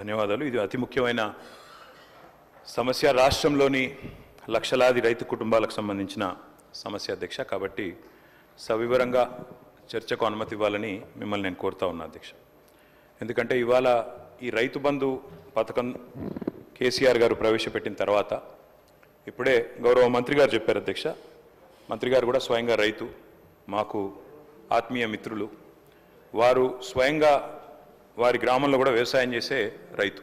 ధన్యవాదాలు. ఇది అతి ముఖ్యమైన సమస్య. రాష్ట్రంలోని లక్షలాది రైతు కుటుంబాలకు సంబంధించిన సమస్య అధ్యక్ష. కాబట్టి సవివరంగా చర్చకు అనుమతి ఇవ్వాలని మిమ్మల్ని నేను కోరుతా ఉన్నా అధ్యక్ష. ఎందుకంటే ఇవాళ ఈ రైతు బంధు పథకం కేసీఆర్ గారు ప్రవేశపెట్టిన తర్వాత ఇప్పుడే గౌరవ మంత్రి గారు చెప్పారు అధ్యక్ష. మంత్రి గారు కూడా స్వయంగా రైతు మాకు ఆత్మీయ మిత్రులు. వారు స్వయంగా వారి గ్రామంలో కూడా వ్యవసాయం చేసే రైతు.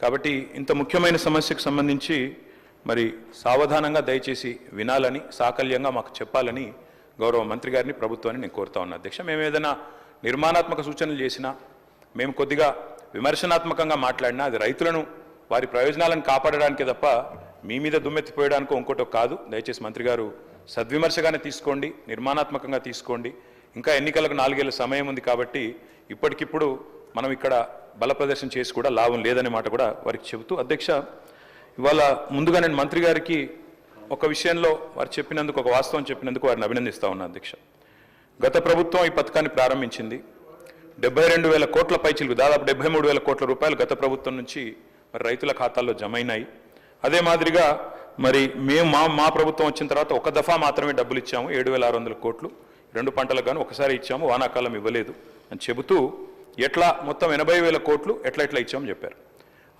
కాబట్టి ఇంత ముఖ్యమైన సమస్యకు సంబంధించి మరి సావధానంగా దయచేసి వినాలని సాకల్యంగా మాకు చెప్పాలని గౌరవ మంత్రి గారిని ప్రభుత్వాన్ని నేను కోరుతా ఉన్నా. అధ్యక్ష మేము ఏదైనా నిర్మాణాత్మక సూచనలు చేసినా మేము కొద్దిగా విమర్శనాత్మకంగా మాట్లాడినా అది రైతులను వారి ప్రయోజనాలను కాపాడడానికే తప్ప మీ మీద దుమ్మెత్తిపోయడానికో ఇంకోటో కాదు. దయచేసి మంత్రి గారు సద్విమర్శగానే తీసుకోండి నిర్మాణాత్మకంగా తీసుకోండి. ఇంకా ఎన్నికలకు నాలుగేళ్ళ సమయం ఉంది కాబట్టి ఇప్పటికిప్పుడు మనం ఇక్కడ బల ప్రదర్శన చేసి కూడా లాభం లేదనే మాట కూడా వారికి చెబుతూ అధ్యక్ష ఇవాళ ముందుగా నేను మంత్రి గారికి ఒక విషయంలో వారు చెప్పినందుకు ఒక వాస్తవం చెప్పినందుకు వారిని అభినందిస్తా ఉన్నా అధ్యక్ష. గత ప్రభుత్వం ఈ పథకాన్ని ప్రారంభించింది. డెబ్బై రెండు వేల కోట్ల పైచిలకు దాదాపు డెబ్బై మూడు వేల కోట్ల రూపాయలు గత ప్రభుత్వం నుంచి మరి రైతుల ఖాతాల్లో జమైనాయి అదే మాదిరిగా మరి మేము మా మా ప్రభుత్వం వచ్చిన తర్వాత ఒక దఫా మాత్రమే డబ్బులు ఇచ్చాము ఏడు వేల ఆరు వందల కోట్లు. రెండు పంటలకు కానీ ఒకసారి ఇచ్చాము వానాకాలం ఇవ్వలేదు అని చెబుతూ ఎట్లా మొత్తం ఎనభై వేల కోట్లు ఎట్లా ఎట్లా ఇచ్చామని చెప్పారు.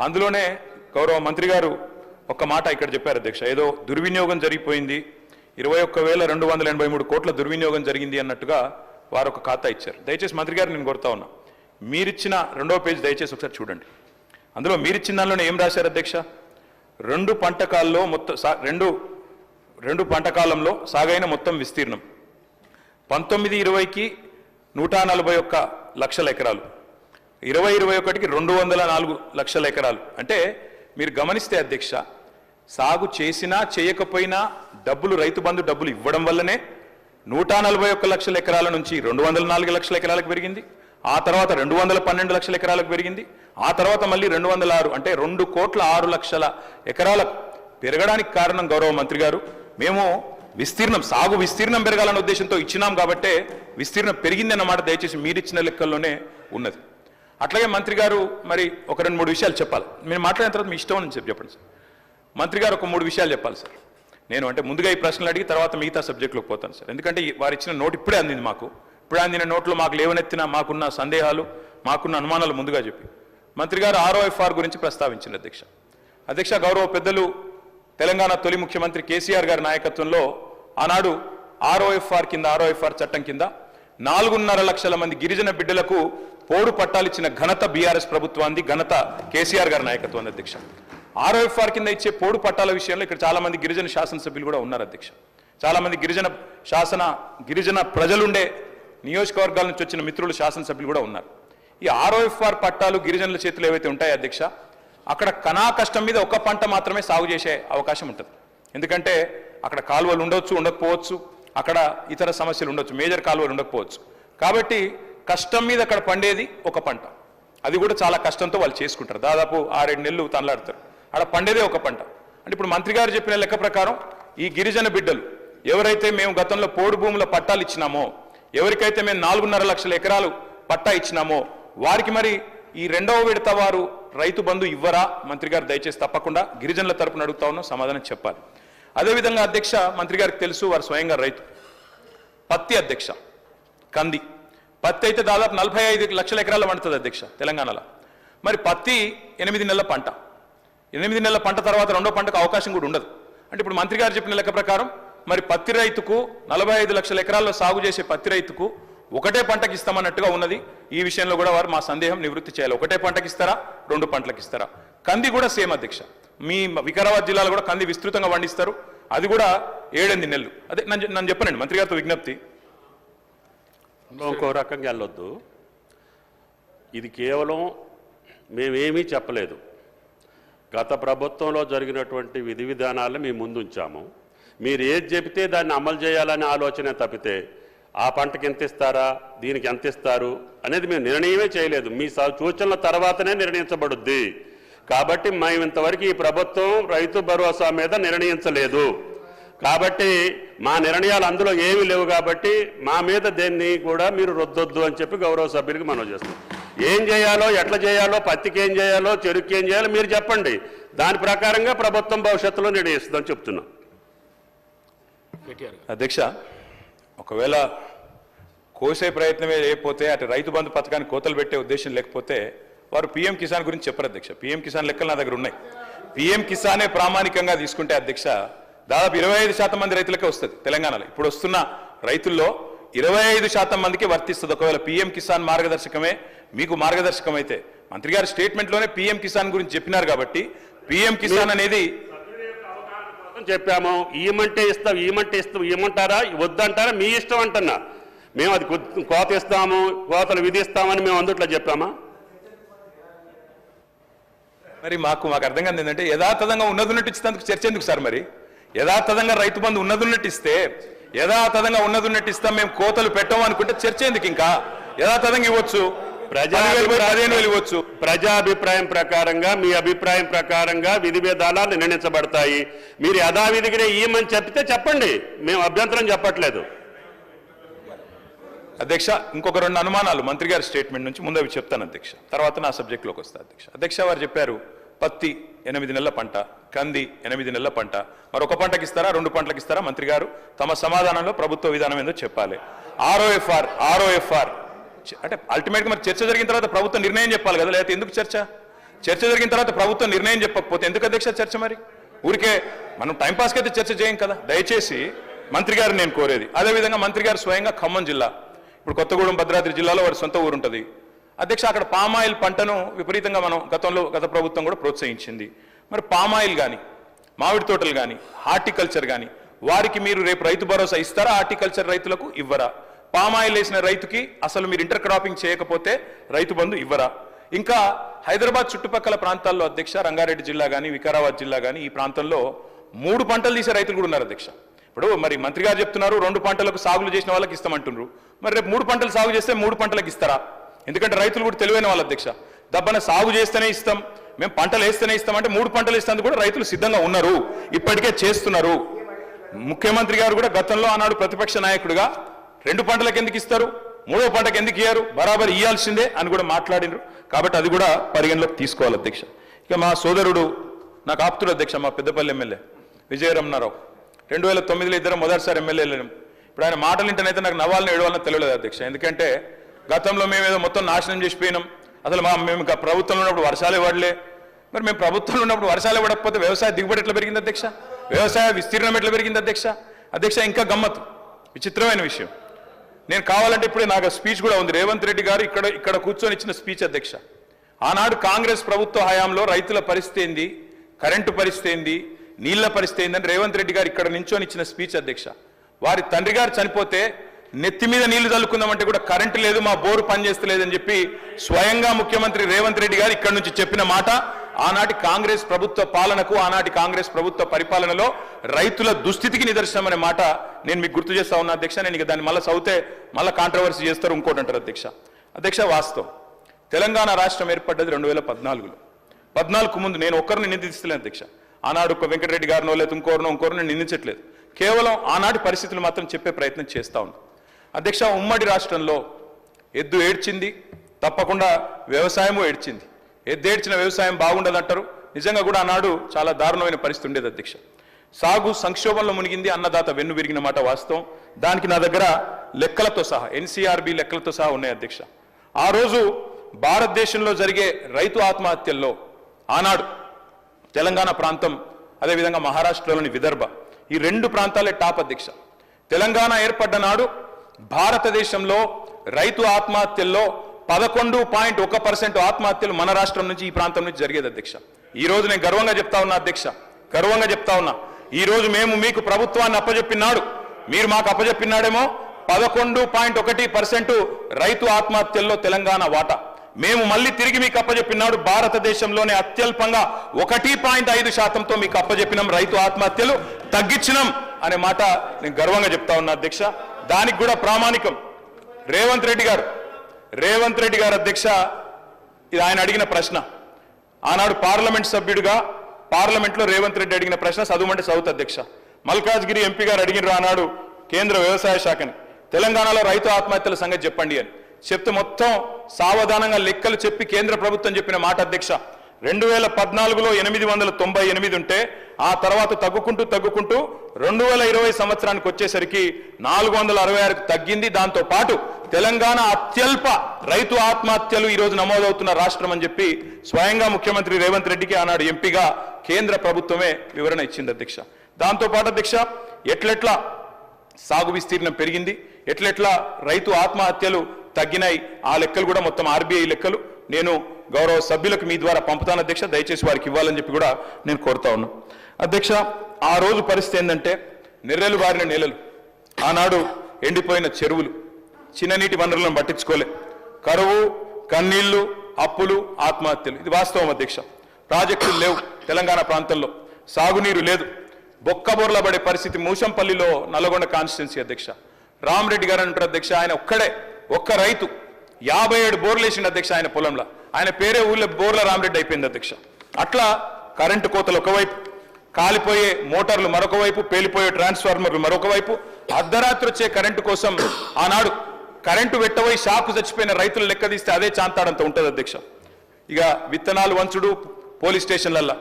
అందులోనే గౌరవ మంత్రి గారు ఒక మాట ఇక్కడ చెప్పారు అధ్యక్ష. ఏదో దుర్వినియోగం జరిగిపోయింది. ఇరవై ఒక్క వేల రెండు వందల ఎనభై మూడు కోట్ల దుర్వినియోగం జరిగింది అన్నట్టుగా వారు ఒక ఖాతా ఇచ్చారు. దయచేసి మంత్రి గారు నేను కోరుతా ఉన్నా. మీరిచ్చిన రెండో పేజ్ దయచేసి ఒకసారి చూడండి. అందులో మీరిచ్చిన దానిలోనే ఏం రాశారు అధ్యక్ష? రెండు పంటకాల్లో మొత్తం సా- రెండు రెండు పంటకాలంలో సాగైన మొత్తం విస్తీర్ణం. పంతొమ్మిది ఇరవైకి నూట నలభై ఒక్క లక్షల ఎకరాలు. ఇరవై ఇరవై ఒకటికి రెండు వందల నాలుగు లక్షల ఎకరాలు. అంటే మీరు గమనిస్తే అధ్యక్ష సాగు చేసినా చేయకపోయినా డబ్బులు రైతు బంధు డబ్బులు ఇవ్వడం వల్లనే నూట నలభై ఒక్క లక్షల ఎకరాల నుంచి రెండు వందల నాలుగు లక్షల ఎకరాలకు పెరిగింది. ఆ తర్వాత రెండు వందల పన్నెండు లక్షల ఎకరాలకు పెరిగింది. ఆ తర్వాత మళ్ళీ రెండు వందల ఆరు అంటే రెండు కోట్ల ఆరు లక్షల ఎకరాలకు పెరగడానికి కారణం గౌరవ మంత్రి గారు. మేము విస్తీర్ణం సాగు విస్తీర్ణం పెరగాలన్న ఉద్దేశంతో ఇచ్చినాం కాబట్టే విస్తీర్ణం పెరిగిందన్నమాట దయచేసి మీరిచ్చిన లెక్కల్లోనే ఉన్నది. అట్లాగే మంత్రి గారు మరి ఒక రెండు మూడు విషయాలు చెప్పాలి. నేను మాట్లాడిన తర్వాత మీ ఇష్టం అని చెప్పి చెప్పండి సార్. మంత్రి గారు ఒక మూడు విషయాలు చెప్పాలి సార్. నేను అంటే ముందుగా ఈ ప్రశ్నలు అడిగి తర్వాత మిగతా సబ్జెక్టులోకి పోతాను సార్. ఎందుకంటే వారు ఇచ్చిన నోట్ ఇప్పుడే అందింది మాకు. ఇప్పుడే అందిన నోట్లో మాకు లేవనెత్తిన మాకున్న సందేహాలు మాకున్న అనుమానాలు ముందుగా చెప్పి. మంత్రి గారు ఆర్ఓఎఫ్ఆర్ గురించి ప్రస్తావించింది అధ్యక్ష. అధ్యక్ష గౌరవ పెద్దలు తెలంగాణ తొలి ముఖ్యమంత్రి కేసీఆర్ గారి నాయకత్వంలో ఆనాడు ఆర్ఓఎఫ్ఆర్ కింద ఆర్ఓఎఫ్ఆర్ చట్టం కింద నాలుగున్నర లక్షల మంది గిరిజన బిడ్డలకు పోడు పట్టాలిచ్చిన ఘనత బీఆర్ఎస్ ప్రభుత్వాన్ని ఘనత కేసీఆర్ గారి నాయకత్వం అధ్యక్ష. ఆర్ఓఎఫ్ఆర్ కింద ఇచ్చే పోడు పట్టాల విషయంలో ఇక్కడ చాలా మంది గిరిజన శాసనసభ్యులు కూడా ఉన్నారు అధ్యక్ష. చాలా మంది గిరిజన శాసన గిరిజన ప్రజలుండే నియోజకవర్గాల నుంచి వచ్చిన మిత్రులు శాసనసభ్యులు కూడా ఉన్నారు. ఈ ఆర్ఓఎఫ్ఆర్ పట్టాలు గిరిజనుల చేతులు ఏవైతే ఉంటాయో అధ్యక్ష అక్కడ కణా కష్టం మీద ఒక పంట మాత్రమే సాగు చేసే అవకాశం ఉంటుంది. ఎందుకంటే అక్కడ కాలువలు ఉండొచ్చు ఉండకపోవచ్చు. అక్కడ ఇతర సమస్యలు ఉండొచ్చు మేజర్ కాలువలు ఉండకపోవచ్చు. కాబట్టి కష్టం మీద అక్కడ పండేది ఒక పంట. అది కూడా చాలా కష్టంతో వాళ్ళు చేసుకుంటారు. దాదాపు ఆరేడు నెలలు తనలాడతారు. అక్కడ పండేదే ఒక పంట. అంటే ఇప్పుడు మంత్రి గారు చెప్పిన లెక్క ప్రకారం ఈ గిరిజన బిడ్డలు ఎవరైతే మేము గతంలో పోడు భూముల పట్టాలు ఇచ్చినామో ఎవరికైతే మేము నాలుగున్నర లక్షల ఎకరాలు పట్టా ఇచ్చినామో వారికి మరి ఈ రెండవ విడత వారు రైతు బంధు ఇవ్వరా? మంత్రి గారు దయచేసి తప్పకుండా గిరిజనుల తరపున అడుగుతా ఉన్నాం సమాధానం చెప్పాలి. అదేవిధంగా అధ్యక్ష మంత్రి గారికి తెలుసు వారు స్వయంగా రైతు. పత్తి అధ్యక్ష కంది. పత్తి అయితే దాదాపు నలభై ఐదు లక్షల ఎకరాల పండుతుంది అధ్యక్ష తెలంగాణలో. మరి పత్తి ఎనిమిది నెలల పంట. ఎనిమిది నెలల పంట తర్వాత రెండో పంటకు అవకాశం కూడా ఉండదు. అంటే ఇప్పుడు మంత్రి గారు చెప్పిన లెక్క ప్రకారం మరి పత్తి రైతుకు నలభై ఐదు లక్షల ఎకరాల్లో సాగు చేసే పత్తి రైతుకు ఒకటే పంటకి ఇస్తామన్నట్టుగా ఉన్నది. ఈ విషయంలో కూడా వారు మా సందేహం నివృత్తి చేయాలి. ఒకటే పంటకి ఇస్తారా? రెండు పంటలకు ఇస్తారా? కంది కూడా సేమ్ అధ్యక్ష. మీ వికారాబాద్ జిల్లాలో కూడా కంది విస్తృతంగా పండిస్తారు. అది కూడా ఏడెనిమిది నెలలు. అదే నన్ను నన్ను చెప్పనండి. మంత్రి గారితో విజ్ఞప్తి. ఇంకో రకంగా వెళ్ళొద్దు. ఇది కేవలం మేమేమీ చెప్పలేదు. గత ప్రభుత్వంలో జరిగినటువంటి విధి విధానాలను మేము ముందుంచాము. మీరు ఏది చెబితే దాన్ని అమలు చేయాలనే ఆలోచన తప్పితే ఆ పంటకి ఎంత ఇస్తారా? దీనికి ఎంత ఇస్తారు? అనేది మేము నిర్ణయమే చేయలేదు. మీ స- సూచనల తర్వాతనే నిర్ణయించబడుద్ది. కాబట్టి మేము ఇంతవరకు ఈ ప్రభుత్వం రైతు భరోసా మీద నిర్ణయించలేదు. కాబట్టి మా నిర్ణయాలు అందులో ఏమీ లేవు కాబట్టి మా మీద దేన్ని కూడా మీరు రుద్దొద్దు అని చెప్పి గౌరవ సభ్యులకి మనం చేస్తాం ఏం చేయాలో ఎట్లా చేయాలో పత్తికి ఏం చేయాలో చెరుకు ఏం చేయాలో మీరు చెప్పండి. దాని ప్రకారంగా ప్రభుత్వం భవిష్యత్తులో నిర్ణయిస్తుందని చెప్తున్నా. అధ్యక్ష ఒకవేళ కోసే ప్రయత్నమే లేకపోతే అటు రైతు బంధు పథకానికి కోతలు పెట్టే ఉద్దేశం లేకపోతే వారు పీఎం కిసాన్ గురించి చెప్పరు అధ్యక్ష. పీఎం కిసాన్ లెక్కలు నా దగ్గర ఉన్నాయి. పీఎం కిసానే ప్రామాణికంగా తీసుకుంటే అధ్యక్ష దాదాపు ఇరవై ఐదు శాతం మంది రైతులకే వస్తుంది తెలంగాణలో. ఇప్పుడు వస్తున్న రైతుల్లో ఇరవై ఐదు శాతం మందికి వర్తిస్తుంది. ఒకవేళ పీఎం కిసాన్ మార్గదర్శకమే మీకు మార్గదర్శకం అయితే మంత్రి గారి స్టేట్మెంట్లోనే పీఎం కిసాన్ గురించి చెప్పినారు కాబట్టి పీఎం కిసాన్ అనేది చెప్పాము ఈమంటే ఇస్తాం ఈమంటే ఇస్తాం ఈమంటారా? వద్దంటారా? మీ ఇష్టం అంటున్నా. మేము అది కోత ఇస్తాము కోతలు విధిస్తామని మేము అందుట్లో చెప్పామా? మరి మాకు మాకు అర్థం కాదు ఏంటంటే యథాతథంగా ఉన్నదున్నట్టు ఇచ్చినందుకు చర్చ ఎందుకు సార్ మరి. యథాతథంగా రైతు బంధు ఉన్నదున్నట్టు ఇస్తే యథాతథంగా ఉన్నదున్నట్టు ఇస్తాం మేము కోతలు పెట్టాం అనుకుంటే చర్చ ఎందుకు ఇంకా. యథాతథంగా ఇవ్వచ్చు. వేలు ఇవ్వచ్చు ప్రజాభిప్రాయం ప్రకారంగా మీ అభిప్రాయం ప్రకారంగా విధి విధానాలు నిర్ణయించబడతాయి. మీరు యథావిధిగానే ఈమని చెప్తే చెప్పండి. మేము అభ్యంతరం చెప్పట్లేదు. అధ్యక్ష ఇంకొక రెండు అనుమానాలు. మంత్రి గారి స్టేట్మెంట్ నుంచి ముందు అవి చెప్తాను అధ్యక్ష. తర్వాత నా సబ్జెక్ట్లోకి వస్తా అధ్యక్ష. అధ్యక్ష వారు చెప్పారు పత్తి ఎనిమిది నెలల పంట కంది ఎనిమిది నెలల పంట. మరొక పంటకి ఇస్తారా రెండు పంటలకు ఇస్తారా? మంత్రి గారు తమ సమాధానంలో ప్రభుత్వ విధానం ఏందో చెప్పాలి. ఆర్ఓఎఫ్ఆర్ ఆర్ఓఎఫ్ఆర్ అంటే అల్టిమేట్గా మరి చర్చ జరిగిన తర్వాత ప్రభుత్వం నిర్ణయం చెప్పాలి కదా లేకపోతే ఎందుకు చర్చ? చర్చ జరిగిన తర్వాత ప్రభుత్వం నిర్ణయం చెప్పకపోతే ఎందుకు అధ్యక్ష చర్చ మరి? ఊరికే మనం టైంపాస్కి అయితే చర్చ చేయం కదా. దయచేసి మంత్రి గారు నేను కోరేది. అదేవిధంగా మంత్రి గారు స్వయంగా ఖమ్మం జిల్లా ఇప్పుడు కొత్తగూడెం భద్రాద్రి జిల్లాలో వారి సొంత ఊరు ఉంటుంది అధ్యక్ష అక్కడ పామాయిల్ పంటను విపరీతంగా మనం గతంలో గత ప్రభుత్వం కూడా ప్రోత్సహించింది. మరి పామాయిల్ కానీ మామిడి తోటలు కానీ హార్టికల్చర్ కానీ వారికి మీరు రేపు రైతు భరోసా ఇస్తారా? హార్టికల్చర్ రైతులకు ఇవ్వరా? పామాయిల్ వేసిన రైతుకి అసలు మీరు ఇంటర్ క్రాపింగ్ చేయకపోతే రైతు బంధు ఇవ్వరా? ఇంకా హైదరాబాద్ చుట్టుపక్కల ప్రాంతాల్లో అధ్యక్ష రంగారెడ్డి జిల్లా కానీ వికారాబాద్ జిల్లా కానీ ఈ ప్రాంతంలో మూడు పంటలు తీసే రైతులు కూడా ఉన్నారు అధ్యక్ష. ఇప్పుడు మరి మంత్రి గారు చెప్తున్నారు రెండు పంటలకు సాగులు చేసిన వాళ్ళకి ఇస్తామంటున్నారు. మరి రేపు మూడు పంటలు సాగు చేస్తే మూడు పంటలకు ఇస్తారా? ఎందుకంటే రైతులు కూడా తెలివైన వాళ్ళ అధ్యక్ష. దబ్బన సాగు చేస్తేనే ఇస్తాం మేము పంటలు వేస్తేనే ఇస్తాం అంటే మూడు పంటలు ఇస్తాను కూడా రైతులు సిద్ధంగా ఉన్నారు. ఇప్పటికే చేస్తున్నారు. ముఖ్యమంత్రి గారు కూడా గతంలో ఆనాడు ప్రతిపక్ష నాయకుడిగా రెండు పంటలకు ఎందుకు ఇస్తారు? మూడో పంటకు ఎందుకు ఇయ్యారు? బరాబర్ ఇయ్యాల్సిందే అని కూడా మాట్లాడినారు. కాబట్టి అది కూడా పరిగణలోకి తీసుకోవాలి అధ్యక్ష. ఇక మా సోదరుడు నాకు ఆప్తుడు అధ్యక్ష మా పెద్దపల్లి ఎమ్మెల్యే విజయరమణారావు. రెండు వేల తొమ్మిదిలో ఇద్దరు మొదటిసారి ఎమ్మెల్యేలు ఇప్పుడు ఆయన మాటలు వింటేనైతే నాకు నవ్వాలని ఏడవాలని తెలియలేదు అధ్యక్ష. ఎందుకంటే గతంలో మేము ఏదో మొత్తం నాశనం చేసిపోయినాం అసలు మా మేము ఇంకా ప్రభుత్వంలో ఉన్నప్పుడు వర్షాలు ఇవ్వడలే మరి మేము ప్రభుత్వంలో ఉన్నప్పుడు వర్షాలు ఇవ్వకపోతే వ్యవసాయ దిగుబడి ఎట్లా పెరిగింది అధ్యక్ష? వ్యవసాయ విస్తీర్ణం ఎట్లా పెరిగింది అధ్యక్ష? అధ్యక్ష ఇంకా గమ్మత్తు. విచిత్రమైన విషయం. నేను కావాలంటే ఇప్పుడే నాకు స్పీచ్ కూడా ఉంది. రేవంత్ రెడ్డి గారు ఇక్కడ ఇక్కడ కూర్చొని ఇచ్చిన స్పీచ్ అధ్యక్ష. ఆనాడు కాంగ్రెస్ ప్రభుత్వ హయాంలో రైతుల పరిస్థితి ఏంది? కరెంటు పరిస్థితి ఏంది? నీళ్ళ పరిస్థితి ఏందని రేవంత్ రెడ్డి గారు ఇక్కడ నించొని ఇచ్చిన స్పీచ్ అధ్యక్ష. వారి తండ్రి గారు చనిపోతే నెత్తి మీద నీళ్ళు చల్లుకుందామంటే కూడా కరెంటు లేదు మా బోరు పనిచేస్తలేదని చెప్పి స్వయంగా ముఖ్యమంత్రి రేవంత్ రెడ్డి గారు ఇక్కడ నుంచి చెప్పిన మాట ఆనాటి కాంగ్రెస్ ప్రభుత్వ పాలనకు ఆనాటి కాంగ్రెస్ ప్రభుత్వ పరిపాలనలో రైతుల దుస్థితికి నిదర్శనం అనే మాట నేను మీకు గుర్తు చేస్తా ఉన్నా అధ్యక్ష. నేను ఇక దాన్ని మళ్ళీ చదివితే మళ్ళీ కాంట్రవర్సీ చేస్తారు ఇంకోటి అంటారు అధ్యక్ష. అధ్యక్ష వాస్తవం. తెలంగాణ రాష్ట్రం ఏర్పడ్డది రెండు వేల పద్నాలుగులో. పద్నాలుగు ముందు నేను ఒక్కరిని నిందిస్తలేను అధ్యక్ష. ఆనాడు ఒక వెంకటరెడ్డి గారినో లేదా ఇంకోరినో ఇంకోరినో నిందించట్లేదు. కేవలం ఆనాటి పరిస్థితులు మాత్రం చెప్పే ప్రయత్నం చేస్తా ఉన్నాను అధ్యక్ష ఉమ్మడి రాష్ట్రంలో ఎద్దు ఏడ్చింది తప్పకుండా వ్యవసాయము ఏడ్చింది. ఎద్దు వ్యవసాయం బాగుండదంటారు? నిజంగా కూడా ఆనాడు చాలా దారుణమైన పరిస్థితి ఉండేది అధ్యక్ష. సాగు సంక్షోభంలో మునిగింది అన్నదాత వెన్ను విరిగిన మాట వాస్తవం. దానికి నా దగ్గర లెక్కలతో సహా ఎన్సీఆర్బి లెక్కలతో సహా ఉన్నాయి అధ్యక్ష. ఆ రోజు భారతదేశంలో జరిగే రైతు ఆత్మహత్యల్లో ఆనాడు తెలంగాణ ప్రాంతం అదేవిధంగా మహారాష్ట్రలోని విదర్భ ఈ రెండు ప్రాంతాలే టాప్ అధ్యక్ష. తెలంగాణ ఏర్పడ్డ నాడు భారతదేశంలో రైతు ఆత్మహత్యల్లో పదకొండు పాయింట్ ఒక పర్సెంట్ ఆత్మహత్యలు మన రాష్ట్రం నుంచి ఈ ప్రాంతం నుంచి జరిగేది అధ్యక్ష. ఈ రోజు నేను గర్వంగా చెప్తా ఉన్నా అధ్యక్ష. గర్వంగా చెప్తా ఉన్నా. ఈ రోజు మేము మీకు ప్రభుత్వాన్ని అప్పజెప్పినాడు. మీరు మాకు అప్పజెప్పినాడేమో పదకొండు పాయింట్ ఒకటి పర్సెంట్ రైతు ఆత్మహత్యల్లో తెలంగాణ వాటా. మేము మళ్ళీ తిరిగి మీకు అప్పజెప్పినాడు. భారతదేశంలోనే అత్యల్పంగా ఒకటి పాయింట్ ఐదు శాతంతో మీకు అప్పజెప్పినాం రైతు ఆత్మహత్యలు. తగ్గించినాం అనే మాట నేను గర్వంగా చెప్తా ఉన్నా అధ్యక్ష. దానికి కూడా ప్రామాణికం. రేవంత్ రెడ్డి గారు రేవంత్ రెడ్డి గారు అధ్యక్ష ఇది ఆయన అడిగిన ప్రశ్న. ఆనాడు పార్లమెంట్ సభ్యుడిగా పార్లమెంట్లో రేవంత్ రెడ్డి అడిగిన ప్రశ్న చదువుమంటే సౌత్ అధ్యక్ష. మల్కాజ్గిరి ఎంపీ గారు అడిగినారు ఆనాడు కేంద్ర వ్యవసాయ శాఖని తెలంగాణలో రైతు ఆత్మహత్యల సంగతి చెప్పండి అని. చెప్తే మొత్తం సావధానంగా లెక్కలు చెప్పి కేంద్ర ప్రభుత్వం చెప్పిన మాట అధ్యక్ష. రెండు వేల పద్నాలుగులో ఎనిమిది వందల తొంభై ఎనిమిది ఉంటే ఆ తర్వాత తగ్గుకుంటూ తగ్గుకుంటూ రెండు వేల ఇరవై సంవత్సరానికి వచ్చేసరికి నాలుగు వందల అరవై ఆరుకు తగ్గింది. దాంతో పాటు తెలంగాణ అత్యల్ప రైతు ఆత్మహత్యలు ఈ రోజు నమోదవుతున్న రాష్ట్రం అని చెప్పి స్వయంగా ముఖ్యమంత్రి రేవంత్ రెడ్డికి ఆనాడు ఎంపీగా కేంద్ర ప్రభుత్వమే వివరణ ఇచ్చింది అధ్యక్ష. దాంతోపాటు అధ్యక్ష ఎట్లెట్లా సాగు విస్తీర్ణం పెరిగింది ఎట్లెట్లా రైతు ఆత్మహత్యలు తగ్గినాయి ఆ లెక్కలు కూడా మొత్తం ఆర్బీఐ లెక్కలు. నేను గౌరవ సభ్యులకు మీ ద్వారా పంపుతాను అధ్యక్ష దయచేసి వారికి ఇవ్వాలని చెప్పి కూడా నేను కోరుతా ఉన్నా. అధ్యక్ష ఆ రోజు పరిస్థితి ఏంటంటే నిర్రెలు బారిన నేలలు ఆనాడు ఎండిపోయిన చెరువులు చిన్ననీటి వనరులను పట్టించుకోలే. కరువు కన్నీళ్ళు అప్పులు ఆత్మహత్యలు. ఇది వాస్తవం అధ్యక్ష. ప్రాజెక్టులు లేవు తెలంగాణ ప్రాంతంలో. సాగునీరు లేదు. బొక్కబోర్ల పడే పరిస్థితి మూషంపల్లిలో నల్గొండ కాన్స్టిట్యున్సీ అధ్యక్ష. రామరెడ్డి గారు అంటారు అధ్యక్ష ఆయన ఒక్కడే ఒక్క రైతు యాభై ఏడు బోర్లు వేసిండు అధ్యక్ష ఆయన పొలంలో. ఆయన పేరే ఊళ్ళో బోర్ల రామరెడ్డి అయిపోయింది అధ్యక్ష. అట్లా కరెంటు కోతలు ఒకవైపు కాలిపోయే మోటార్లు మరొక వైపు పేలిపోయే ట్రాన్స్ఫార్మర్లు మరొక వైపు అర్ధరాత్రి వచ్చే కరెంటు కోసం ఆనాడు కరెంటు వెట్టబోయి షాకు చచ్చిపోయిన రైతులు లెక్క తీస్తే అదే చాంతాడంత ఉంటుంది అధ్యక్ష. ఇక విత్తనాలు వంచుడు పోలీస్ స్టేషన్లల్లో.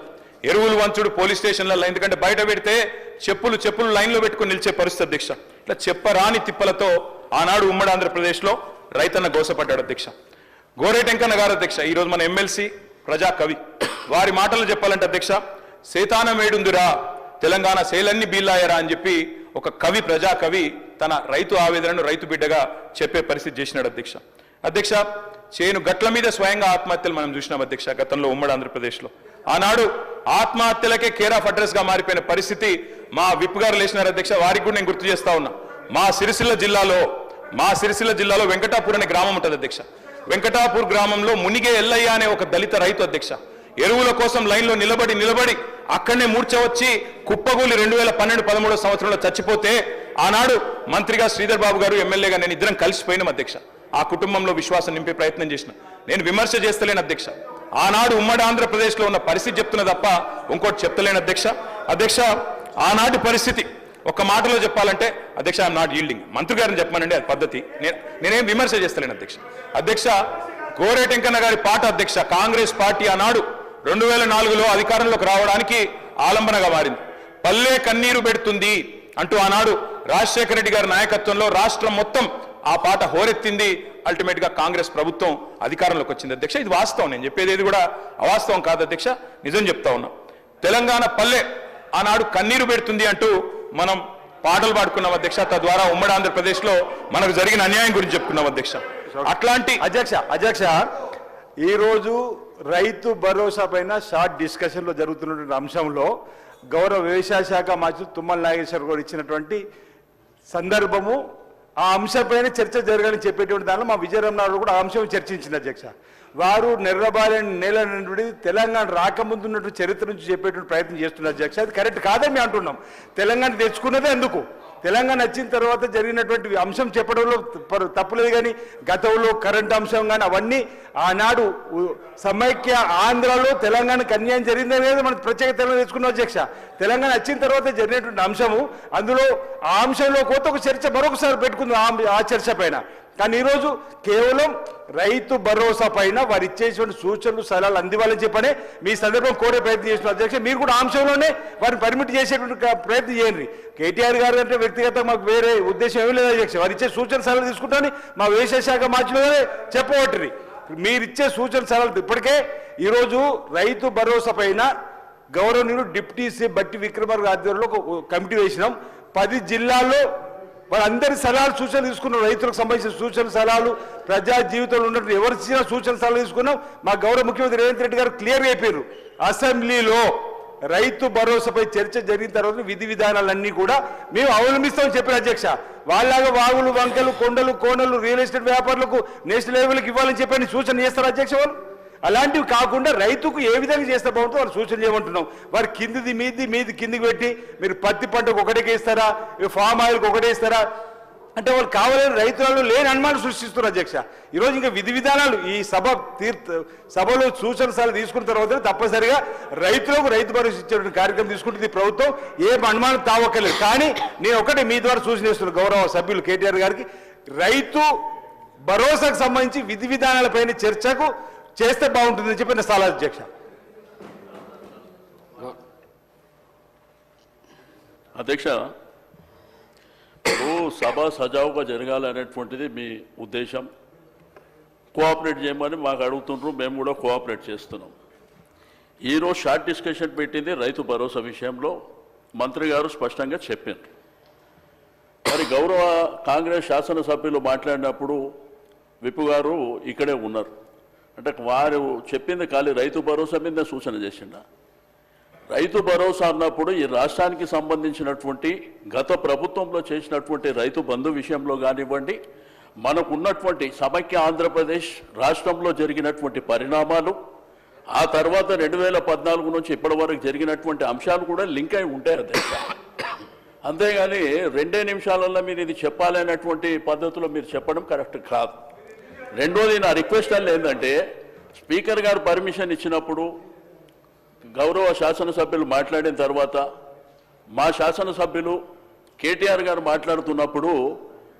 ఎరువులు వంచుడు పోలీస్ స్టేషన్లలో ఎందుకంటే బయట పెడితే చెప్పులు చెప్పులు లైన్లో పెట్టుకుని నిలిచే పరిస్థితి అధ్యక్ష. ఇట్లా చెప్పరాని తిప్పలతో ఆనాడు ఉమ్మడి ఆంధ్రప్రదేశ్లో రైతన్న గోసపడ్డాడు అధ్యక్ష. గోరేటెంకన్న గారు అధ్యక్ష ఈరోజు మన ఎమ్మెల్సీ ప్రజా కవి. వారి మాటలు చెప్పాలంటే అధ్యక్ష సేతానం ఏడుందిరా తెలంగాణ శైలన్ని బీల్లాయరా అని చెప్పి ఒక కవి ప్రజా కవి తన రైతు ఆవేదనను రైతు బిడ్డగా చెప్పే పరిస్థితి చేసినాడు అధ్యక్ష. అధ్యక్ష చేను గట్ల మీద స్వయంగా ఆత్మహత్యలు మనం చూసినాం అధ్యక్ష గతంలో ఉమ్మడి ఆంధ్రప్రదేశ్లో. ఆనాడు ఆత్మహత్యలకే కేర్ ఆఫ్ అడ్రస్గా మారిపోయిన పరిస్థితి మా విప్ గారు లేచినారు అధ్యక్ష వారికి కూడా నేను గుర్తు చేస్తా ఉన్నా. మా సిరిసిల్ల జిల్లాలో మా సిరిసిల్ల జిల్లాలో వెంకటాపూర్ అనే గ్రామం ఉంటుంది అధ్యక్ష. వెంకటాపూర్ గ్రామంలో మునిగే ఎల్లయ్య అనే ఒక దళిత రైతు అధ్యక్ష. ఎరువుల కోసం లైన్లో నిలబడి నిలబడి అక్కడనే మూర్చ వచ్చి కుప్పగూలి రెండు వేల పన్నెండు పదమూడో సంవత్సరంలో చచ్చిపోతే ఆనాడు మంత్రిగా శ్రీధర్ బాబు గారు ఎమ్మెల్యేగా నేను ఇద్దరం కలిసిపోయినాం అధ్యక్ష. ఆ కుటుంబంలో విశ్వాసం నింపే ప్రయత్నం చేసిన. నేను విమర్శ చేస్తలేను అధ్యక్ష. ఆనాడు ఉమ్మడి ఆంధ్రప్రదేశ్లో ఉన్న పరిస్థితి చెప్తున్న తప్ప ఇంకోటి చెప్తలేను అధ్యక్ష. అధ్యక్ష ఆనాటి పరిస్థితి ఒక మాటలో చెప్పాలంటే అధ్యక్ష ఐఎమ్ నాట్ ఈల్డింగ్ మంత్రి గారిని చెప్పమనండి అది పద్ధతి. నేనేం విమర్శ చేస్తలేను అధ్యక్ష. అధ్యక్ష గోరేటెంకన్న గారి పాట అధ్యక్ష కాంగ్రెస్ పార్టీ ఆనాడు రెండు వేల నాలుగులో అధికారంలోకి రావడానికి ఆలంబనగా మారింది. పల్లె కన్నీరు పెడుతుంది అంటూ ఆనాడు రాజశేఖర రెడ్డి గారి నాయకత్వంలో రాష్ట్రం మొత్తం ఆ పాట హోరెత్తింది. అల్టిమేట్గా కాంగ్రెస్ ప్రభుత్వం అధికారంలోకి వచ్చింది అధ్యక్ష. ఇది వాస్తవం. నేను చెప్పేది కూడా అవాస్తవం కాదు అధ్యక్ష. నిజం చెప్తా ఉన్నా. తెలంగాణ పల్లె ఆనాడు కన్నీరు పెడుతుంది అంటూ మనం పాటలు పాడుకున్నాం అధ్యక్ష తద్వారా ఉమ్మడి ఆంధ్రప్రదేశ్లో మనకు జరిగిన అన్యాయం గురించి చెప్పుకున్నాం అధ్యక్ష. అట్లాంటి అధ్యక్ష అధ్యక్ష ఈరోజు రైతు భరోసా పైన షార్ట్ డిస్కషన్లో జరుగుతున్నటువంటి అంశంలో గౌరవ వ్యవసాయ శాఖ మంత్రి తుమ్మల నాగేశ్వర్ గారు ఇచ్చినటువంటి సందర్భము ఆ అంశంపైన చర్చ జరగాలని చెప్పేటువంటి దానిలో మా విజయరమణారావు కూడా ఆ అంశం చర్చించింది అధ్యక్ష. వారు నెర్రబారి నేల నుండి తెలంగాణ రాకముందు ఉన్నటువంటి చరిత్ర నుంచి చెప్పేటువంటి ప్రయత్నం చేస్తున్నారు అధ్యక్ష. అది కరెక్ట్ కాదని మేము అంటున్నాం. తెలంగాణ తెచ్చుకున్నదే ఎందుకు? తెలంగాణ వచ్చిన తర్వాత జరిగినటువంటి అంశం చెప్పడంలో తప్పులేదు కానీ గతంలో కరెంట్ అంశం కానీ అవన్నీ ఆనాడు సమైక్య ఆంధ్రలో తెలంగాణకు అన్యాయం జరిగింది అనేది మనం ప్రత్యేక తెలంగాణ తెచ్చుకున్నాం అధ్యక్ష. తెలంగాణ వచ్చిన తర్వాత జరిగినటువంటి అంశము అందులో ఆ అంశంలో కొత్త ఒక చర్చ మరొకసారి పెట్టుకుందాం. ఆ చర్చ పైన. కానీ ఈరోజు కేవలం రైతు భరోసా పైన వారు ఇచ్చేటువంటి సూచనలు సలహాలు అందివ్వాలని చెప్పనే మీ సందర్భం కోరే ప్రయత్నం చేస్తున్నారు అధ్యక్ష మీరు కూడా అంశంలోనే వారిని పర్మిట్ చేసేటువంటి ప్రయత్నం చేయండి. కేటీఆర్ గారు అంటే వ్యక్తిగతంగా మాకు వేరే ఉద్దేశం ఏమీ లేదు అధ్యక్ష. వారు ఇచ్చే సూచన సలహాలు తీసుకుంటాను మా వ్యవసాయ శాఖ మార్చిలోనే చెప్పవట్టిరి మీరు ఇచ్చే సూచన సలహాలు ఇప్పటికే ఈరోజు రైతు భరోసా పైన గౌరవనీయులు డిప్యూటీ సీ బట్టి విక్రమార్గ ఆధ్వర్యంలో ఒక కమిటీ వేసినాం. పది జిల్లాల్లో వాళ్ళందరి సలహాలు సూచనలు తీసుకున్నాం. రైతులకు సంబంధించిన సూచన సలహాలు ప్రజా జీవితంలో ఉన్నట్టు ఎవరు ఇచ్చిన సూచన సలహాలు తీసుకున్నాం. మా గౌరవ ముఖ్యమంత్రి రేవంత్ రెడ్డి గారు క్లియర్ అయిపోయారు అసెంబ్లీలో రైతు భరోసాపై చర్చ జరిగిన తర్వాత విధి విధానాలన్నీ కూడా మేము అవలంబిస్తామని చెప్పిన అధ్యక్ష. వాళ్ళలాగా వాగులు వంకలు కొండలు కోనలు రియల్ ఎస్టేట్ వ్యాపారులకు నేషనల్ లెవెల్కి ఇవ్వాలని చెప్పని సూచన చేస్తారు అధ్యక్ష వాళ్ళు? అలాంటివి కాకుండా రైతుకు ఏ విధంగా చేస్తే బాగుంటుందో వాళ్ళు సూచన చేయమంటున్నాం. వారు కిందిది మీది మీది కిందికి పెట్టి మీరు పత్తి పంటకు ఒకటికి ఇస్తారా ఫామ్ ఆయిల్కి ఒకటే ఇస్తారా అంటే వాళ్ళు కావాలని రైతులలో లేని అనుమానం సృష్టిస్తున్నారు అధ్యక్ష. ఈరోజు ఇంకా విధి విధానాలు ఈ సభ తీర్థ సభలో సూచన సలహా తీసుకున్న తర్వాత తప్పనిసరిగా రైతులకు రైతు భరోసా ఇచ్చేటువంటి కార్యక్రమం తీసుకుంటుంది ఈ ప్రభుత్వం. ఏం అనుమానం తావక్కర్లేదు. కానీ నేను ఒకటి మీ ద్వారా సూచన చేస్తున్నాను గౌరవ సభ్యులు కేటీఆర్ గారికి. రైతు భరోసాకు సంబంధించి విధి విధానాలపైన చర్చకు చేస్తే బాగుంటుందని చెప్పిన సలహా అధ్యక్ష. అధ్యక్ష సభ సజావుగా జరగాలనేటువంటిది మీ ఉద్దేశం. కోఆపరేట్ చేయమని మాకు అడుగుతుండ్రు మేము కూడా కోఆపరేట్ చేస్తున్నాం. ఈరోజు షార్ట్ డిస్కషన్ పెట్టింది రైతు భరోసా విషయంలో. మంత్రి గారు స్పష్టంగా చెప్పారు మరి గౌరవ కాంగ్రెస్ శాసనసభ్యులు మాట్లాడినప్పుడు విప్పు గారు ఇక్కడే ఉన్నారు. అంటే వారు చెప్పింది ఖాళీ రైతు భరోసా మీద సూచన చేసిండ. రైతు భరోసా అన్నప్పుడు ఈ రాష్ట్రానికి సంబంధించినటువంటి గత ప్రభుత్వంలో చేసినటువంటి రైతు బంధు విషయంలో కానివ్వండి మనకున్నటువంటి సమైక్య ఆంధ్రప్రదేశ్ రాష్ట్రంలో జరిగినటువంటి పరిణామాలు ఆ తర్వాత రెండు వేల పద్నాలుగు నుంచి ఇప్పటి వరకు జరిగినటువంటి అంశాలు కూడా లింక్ అయి ఉంటాయి అధ్యక్ష అంతేగాని రెండే నిమిషాలలో మీరు ఇది చెప్పాలనేటువంటి పద్ధతిలో మీరు చెప్పడం కరెక్ట్ కాదు. రెండోది నా రిక్వెస్ట్ అని ఏంటంటే స్పీకర్ గారు పర్మిషన్ ఇచ్చినప్పుడు గౌరవ శాసనసభ్యులు మాట్లాడిన తర్వాత మా శాసనసభ్యులు కేటీఆర్ గారు మాట్లాడుతున్నప్పుడు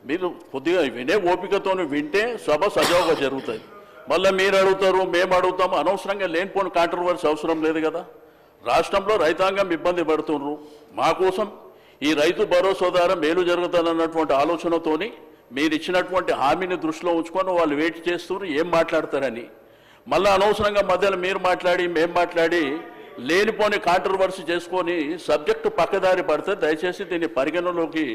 మీరు కొద్దిగా వినే ఓపికతో వింటే సభ సజావుగా జరుగుతుంది మళ్ళీ మీరు అడుగుతారు మేము అడుగుతాము అనవసరంగా లేనిపోని కాంట్రవర్సీ అవసరం లేదు కదా. రాష్ట్రంలో రైతాంగం ఇబ్బంది పడుతున్నారు మా కోసం ఈ రైతు భరోసా ద్వారా మేలు జరుగుతుందన్నటువంటి ఆలోచనతోని మీరు ఇచ్చినటువంటి హామీని దృష్టిలో ఉంచుకొని వాళ్ళు వెయిట్ చేస్తున్నారు ఏం మాట్లాడతారని. మళ్ళీ అనవసరంగా మధ్యలో మీరు మాట్లాడి మేం మాట్లాడి లేనిపోని కాంట్రవర్సీ చేసుకొని సబ్జెక్టు పక్కదారి పడితే దయచేసి దీన్ని పరిగణలోకి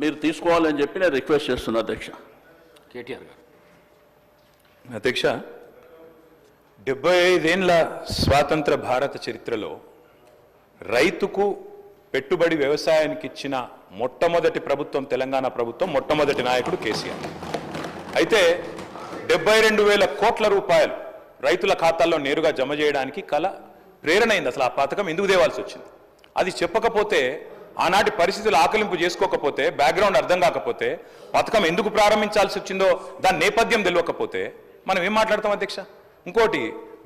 మీరు తీసుకోవాలని చెప్పి నేను రిక్వెస్ట్ చేస్తున్నా అధ్యక్ష. కేటీఆర్ గారు. అధ్యక్ష డెబ్బై ఐదేండ్ల స్వాతంత్ర భారత చరిత్రలో రైతుకు పెట్టుబడి వ్యవసాయానికి ఇచ్చిన మొట్టమొదటి ప్రభుత్వం తెలంగాణ ప్రభుత్వం మొట్టమొదటి నాయకుడు కేసీఆర్. అయితే డెబ్బై రెండు వేల కోట్ల రూపాయలు రైతుల ఖాతాల్లో నేరుగా జమ చేయడానికి కల ప్రేరణ అయింది అసలు ఆ పథకం ఎందుకు దేవాల్సి వచ్చింది? అది చెప్పకపోతే ఆనాటి పరిస్థితులు ఆకలింపు చేసుకోకపోతే బ్యాక్గ్రౌండ్ అర్థం కాకపోతే పథకం ఎందుకు ప్రారంభించాల్సి వచ్చిందో దాని నేపథ్యం తెలియకపోతే మనం ఏం మాట్లాడతాం అధ్యక్ష? ఇంకోటి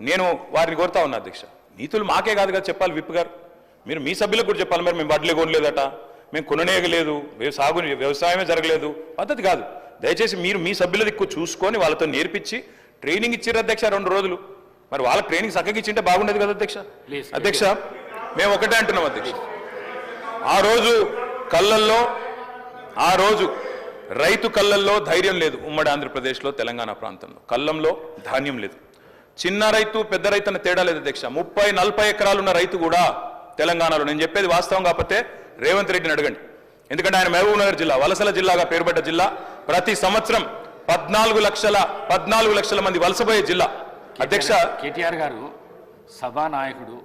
నేను వారిని కోరుతా ఉన్నా అధ్యక్ష నీతులు మాకే కాదు కదా చెప్పాలి విప్ గారు. మీరు మీ సభ్యులకు కూడా చెప్పాలి మరి మేము వడ్లే కొనలేదట. మేము కొననేయలేదు వ్యవ- సాగు వ్యవసాయమే జరగలేదు. పద్ధతి కాదు. దయచేసి మీరు మీ సభ్యుల దిక్కు చూసుకొని వాళ్ళతో నేర్పించి ట్రైనింగ్ ఇచ్చిర్రు అధ్యక్ష రెండు రోజులు. మరి వాళ్ళకి ట్రైనింగ్ చక్కగా ఇచ్చింటే బాగుండేది కదా అధ్యక్ష? అధ్యక్ష మేము ఒకటే అంటున్నాం అధ్యక్ష. ఆ రోజు కళ్ళల్లో ఆ రోజు రైతు కళ్ళల్లో ధైర్యం లేదు ఉమ్మడి ఆంధ్రప్రదేశ్లో తెలంగాణ ప్రాంతంలో. కళ్ళంలో ధాన్యం లేదు. చిన్న రైతు పెద్ద రైతు అన్న తేడా లేదు అధ్యక్ష. ముప్పై నలభై ఎకరాలు ఉన్న రైతు కూడా తెలంగాణలో. నేను చెప్పేది వాస్తవం కాకపోతే రేవంత్ రెడ్డిని అడగండి. ఎందుకంటే ఆయన మహబూబ్ నగర్ జిల్లా వలసల జిల్లాగా పేరుపడ్డ జిల్లా ప్రతి సంవత్సరం పద్నాలుగు లక్షల పద్నాలుగు లక్షల మంది వలసపోయే జిల్లా. అధ్యక్ష కేటీఆర్ గారు సభానాయకుడు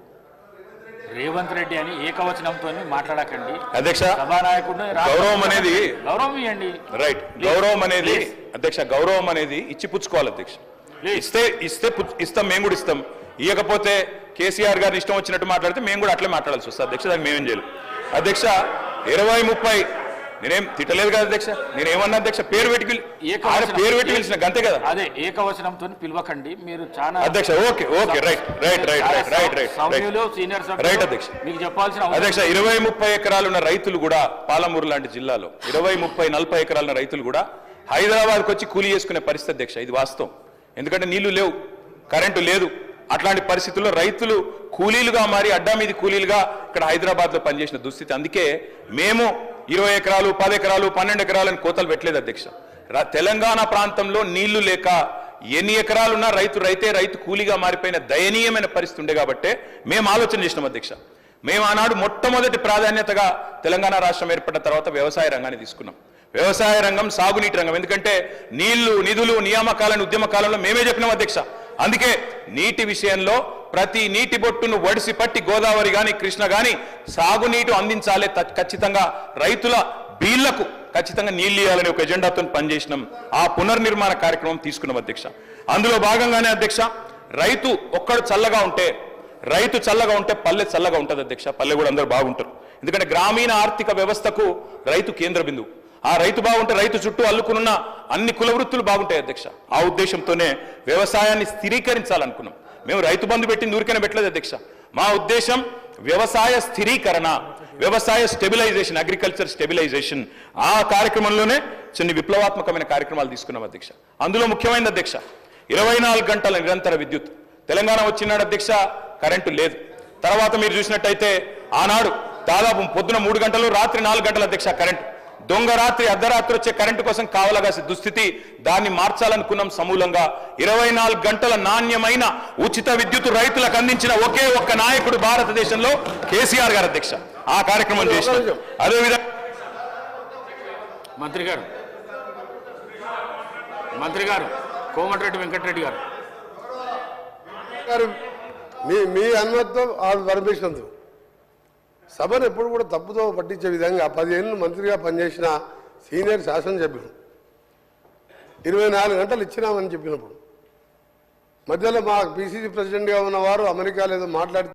రేవంత్ రెడ్డి అని ఏకవచనంతో మాట్లాడకండి. అధ్యక్ష సభానాయకుడు గౌరవం అనేది గౌరవం ఇవ్వండి. రైట్ గౌరవం అనేది. అధ్యక్ష గౌరవం అనేది ఇచ్చి పుచ్చుకోవాలి అధ్యక్ష. ఇస్తే ఇస్తే ఇస్తాం మేము కూడా ఇస్తాం. ఇవ్వకపోతే కేసీఆర్ గారిని ఇష్టం వచ్చినట్టు మాట్లాడితే మేము కూడా అట్లే మాట్లాడాల్సి వస్తుంది. అధ్యక్ష దానికి మేమేం చేయలేం. అధ్యక్ష ఇరవై ముప్పై. నేనేం తిట్టలేదు కదా అధ్యక్ష? నేనేమన్నా అధ్యక్ష? పేరు పెట్టి ఆయన. పేరు పెట్టి పిలిచిన గంతే కదా? అదే ఏకవచనంతో పిలవకండి. మీరు చాలా అధ్యక్ష okay okay right right right right right right senior right అధ్యక్ష. మీకు చెప్పాల్సిన అధ్యక్ష ఇరవై ముప్పై ఎకరాలున్న రైతులు కూడా పాలమూరు లాంటి జిల్లాలో ఇరవై ముప్పై నలభై ఎకరాలున్న రైతులు కూడా హైదరాబాద్కి వచ్చి కూలీ చేసుకునే పరిస్థితి అధ్యక్ష ఇది వాస్తవం. ఎందుకంటే నీళ్ళు లేవు కరెంటు లేదు. అట్లాంటి పరిస్థితుల్లో రైతులు కూలీలుగా మారి అడ్డా మీద కూలీలుగా ఇక్కడ హైదరాబాద్లో పనిచేసిన దుస్థితి. అందుకే మేము ఇరవై ఎకరాలు పది ఎకరాలు పన్నెండు ఎకరాలని కోతలు పెట్టలేదు అధ్యక్ష. తెలంగాణ ప్రాంతంలో నీళ్ళు లేక ఎన్ని ఎకరాలున్నా రైతు రైతే రైతు కూలీగా మారిపోయిన దయనీయమైన పరిస్థితి ఉండే కాబట్టే మేము ఆలోచన చేసినాం అధ్యక్ష. మేము ఆనాడు మొట్టమొదటి ప్రాధాన్యతగా తెలంగాణ రాష్ట్రం ఏర్పడిన తర్వాత వ్యవసాయ రంగాన్ని తీసుకున్నాం. వ్యవసాయ రంగం సాగునీటి రంగం. ఎందుకంటే నీళ్ళు నిధులు నియామకాలను ఉద్యమ కాలంలో మేమే చెప్పినాం అధ్యక్ష. అందుకే నీటి విషయంలో ప్రతి నీటి బొట్టును ఒడిసి పట్టి గోదావరి కానీ కృష్ణ కానీ సాగునీటి అందించాలి. ఖచ్చితంగా రైతుల బీళ్ళకు ఖచ్చితంగా నీళ్ళు ఇవ్వాలని ఒక ఎజెండాతో పనిచేసినాం. ఆ పునర్నిర్మాణ కార్యక్రమం తీసుకున్నాం అధ్యక్ష. అందులో భాగంగానే అధ్యక్ష రైతు ఒక్కడు చల్లగా ఉంటే రైతు చల్లగా ఉంటే పల్లె చల్లగా ఉంటుంది అధ్యక్ష. పల్లె కూడా అందరూ బాగుంటారు. ఎందుకంటే గ్రామీణ ఆర్థిక వ్యవస్థకు రైతు కేంద్ర బిందువు. ఆ రైతు బాగుంటే రైతు చుట్టూ అల్లుకున్న అన్ని కుల వృత్తులు బాగుంటాయి అధ్యక్ష. ఆ ఉద్దేశంతోనే వ్యవసాయాన్ని స్థిరీకరించాలనుకున్నాం. మేము రైతు బంధు పెట్టింది ఊరికైనా పెట్టలేదు అధ్యక్ష. మా ఉద్దేశం వ్యవసాయ స్థిరీకరణ వ్యవసాయ స్టెబిలైజేషన్ అగ్రికల్చర్ స్టెబిలైజేషన్. ఆ కార్యక్రమంలోనే కొన్ని విప్లవాత్మకమైన కార్యక్రమాలు తీసుకున్నాం అధ్యక్ష. అందులో ముఖ్యమైన అధ్యక్ష ఇరవై నాలుగు గంటల నిరంతర విద్యుత్. తెలంగాణ వచ్చినాడు అధ్యక్ష కరెంటు లేదు. తర్వాత మీరు చూసినట్టయితే ఆనాడు దాదాపు పొద్దున మూడు గంటలు రాత్రి నాలుగు గంటల అధ్యక్ష కరెంటు. దొంగ రాత్రి అర్ధరాత్రి వచ్చే కరెంటు కోసం కావలగాసి దుస్థితి. దాన్ని మార్చాలనుకున్నాం సమూలంగా. ఇరవై నాలుగు గంటల నాణ్యమైన ఉచిత విద్యుత్ రైతులకు అందించిన ఒకే ఒక్క నాయకుడు భారతదేశంలో కేసీఆర్ గారు అధ్యక్ష. ఆ కార్యక్రమం చేసిన అదేవిధంగా మంత్రి గారు. మంత్రి గారు కోమటిరెడ్డి వెంకటరెడ్డి గారు. గారు మీ మీ అనుమతితో ఆవిడ పర్మిషన్తో సభను ఎప్పుడు కూడా తప్పుతో పట్టించే విధంగా పదిహేను మంత్రిగా పనిచేసిన సీనియర్ శాసనసభ్యులు ఇరవై నాలుగు గంటలు ఇచ్చినామని చెప్పినప్పుడు. మధ్యలో మా పిసిసి ప్రెసిడెంట్గా ఉన్నవారు అమెరికా ఏదో మాట్లాడితే